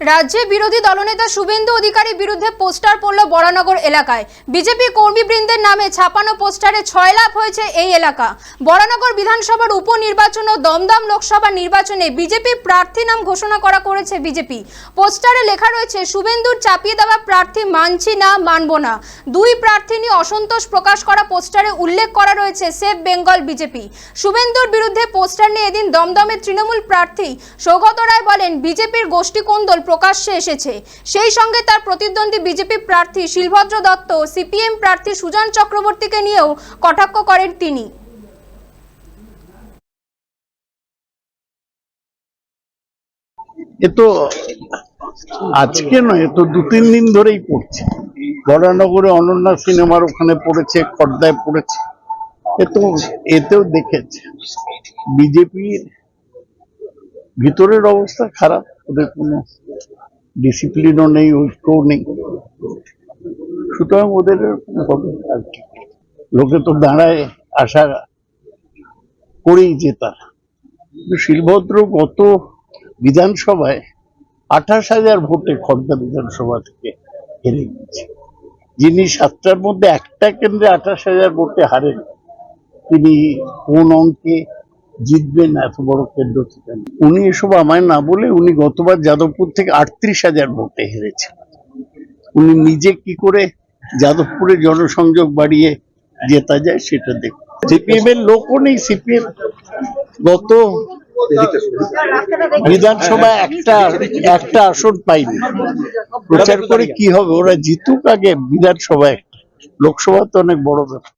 রাজ্যে বিরোধী দলনেতা শুভেন্দু অধিকারীর বিরুদ্ধে পোস্টার বরানগর এলাকায়। বিজেপি কর্মীবৃন্দের নামে ছাপানো পোস্টারে ছয় লাভ হয়েছে এই এলাকা। বরানগর বিধানসভার উপনির্বাচন ও দমদম লোকসভা নির্বাচনে বিজেপি প্রার্থী নাম ঘোষণা করা করেছে বিজেপি। পোস্টারে লেখা রয়েছে, শুভেন্দুর চাপিয়ে দেওয়া প্রার্থী মানছি না, মানব না। দুই প্রার্থী নিয়ে অসন্তোষ প্রকাশ করা পোস্টারে উল্লেখ করা রয়েছে সেভ বেঙ্গল বিজেপি। শুভেন্দুর বিরুদ্ধে পোস্টার নিয়ে এদিন দমদমের তৃণমূল প্রার্থী সৌগত রায় বলেন, বিজেপির গোষ্ঠী কোন্দল প্রকাশ্যে এসেছে। সেই সঙ্গে তার প্রতিদ্বন্দ্বী বিজেপি প্রার্থী শিলভদ্র দত্ত সিপিএম প্রার্থী সুজন চক্রবর্তীকে নিয়েও কটাক্ষ করেন তিনি। এ তো আজকে নয় তো দু তিন দিন ধরেই পড়ছে। বরানগরে অনন্যা সিনেমার ওখানে পড়েছে, খর্দায় পড়েছে। এ তো এতেও দেখেছে। বিজেপির ভিতরের অবস্থা খারাপ, ওদের কোনো ডিসিপ্লিনও নেই ঐক্যও নেই। সুতরাং ওদের লোকে তো দাঁড়ায় আশা করেই জেতার কিন্তু শিলভদ্র গত বিধানসভায় আঠাশ হাজার ভোটে খর্দা বিধানসভা থেকে হেরে গেছে যিনি সাতটার মধ্যে একটা কেন্দ্রে আঠাশ হাজার ভোটে হারেন, তিনি কোন অঙ্কে জিতবেন এত বড় কেন্দ্র থেকে উনি এসব আমায় না বলে উনি গতবার যাদবপুর থেকে আটত্রিশ হাজার ভোটে হেরেছেন। উনি নিজে কি করে যাদবপুরে জনসংযোগ বাড়িয়ে জেতা যায় সেটা দেখ। সিপিএম এর লোকও নেই, সিপিএম গত বিধানসভা একটা একটা আসন পাইনি প্রচার করে কি হবে? ওরা জিতুক আগে বিধানসভা একটা লোকসভা তো অনেক বড় ব্যাপার।